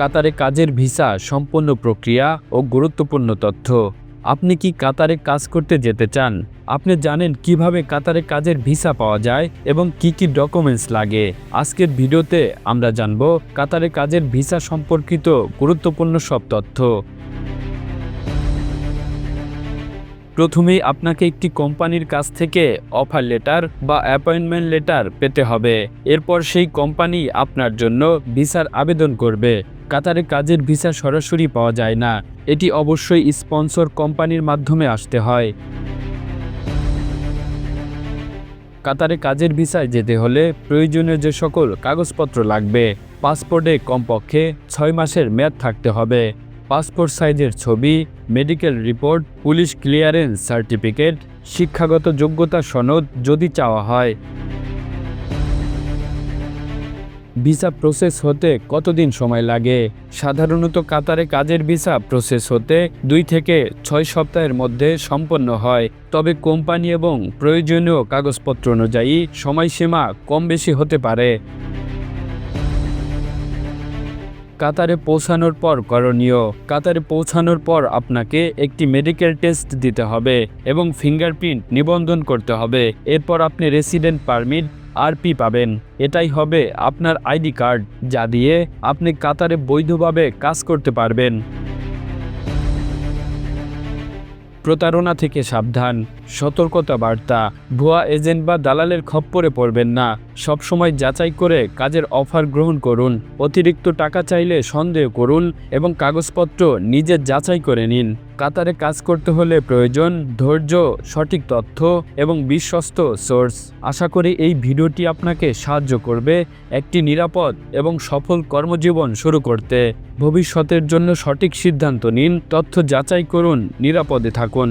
কাতারে কাজের ভিসা, সম্পূর্ণ প্রক্রিয়া ও গুরুত্বপূর্ণ তথ্য। আপনি কি কাতারে কাজ করতে যেতে চান? আপনি জানেন কীভাবে কাতারে কাজের ভিসা পাওয়া যায় এবং কি কি ডকুমেন্টস লাগে। আজকের ভিডিওতে আমরা জানব কাতারে কাজের ভিসা সম্পর্কিত গুরুত্বপূর্ণ সব তথ্য। প্রথমেই আপনাকে একটি কোম্পানির কাছ থেকে অফার লেটার বা অ্যাপয়েন্টমেন্ট লেটার পেতে হবে। এরপর সেই কোম্পানি আপনার জন্য ভিসার আবেদন করবে। কাতারে কাজের ভিসা সরাসরি পাওয়া যায় না। এটি অবশ্যই স্পন্সর কোম্পানির মাধ্যমে আসতে হয়। কাতারে কাজের ভিসায় যেতে হলে প্রয়োজনীয় যে সকল কাগজপত্র লাগবে, পাসপোর্টে কমপক্ষে ছয় মাসের মেয়াদ থাকতে হবে। পাসপোর্ট সাইজের ছবি, medical report, police clearance certificate, শিক্ষাগত যোগ্যতা সনদ যদি চাওয়া হয়। ভিসা প্রসেস হতে কতদিন সময় লাগে? সাধারণত কাতারে কাজের ভিসা প্রসেস হতে দুই থেকে ছয় সপ্তাহের মধ্যে সম্পন্ন হয়। তবে কোম্পানি এবং প্রয়োজনীয় কাগজপত্র অনুযায়ী সময়সীমা কম বেশি হতে পারে। কাতারে পৌঁছানোর পর করণীয়। কাতারে পৌঁছানোর পর আপনাকে একটি মেডিকেল টেস্ট দিতে হবে এবং ফিঙ্গারপ্রিন্ট নিবন্ধন করতে হবে। এরপর আপনি রেসিডেন্ট পারমিট আরপি পাবেন। এটাই হবে আপনার আইডি কার্ড, যা দিয়ে আপনি কাতারে বৈধভাবে কাজ করতে পারবেন। প্রতারণা থেকে সাবধান, সতর্কতা বার্তা। ভুয়া এজেন্ট বা দালালের খপ্পরে পড়বেন না। সবসময় যাচাই করে কাজের অফার গ্রহণ করুন। অতিরিক্ত টাকা চাইলে সন্দেহ করুন এবং কাগজপত্র নিজে যাচাই করে নিন। কাতারে কাজ করতে হলে প্রয়োজন ধৈর্য, সঠিক তথ্য এবং বিশ্বস্ত সোর্স। আশা করি এই ভিডিওটি আপনাকে সাহায্য করবে একটি নিরাপদ এবং সফল কর্মজীবন শুরু করতে। ভবিষ্যতের জন্য সঠিক সিদ্ধান্ত নিন, তথ্য যাচাই করুন, নিরাপদে থাকুন।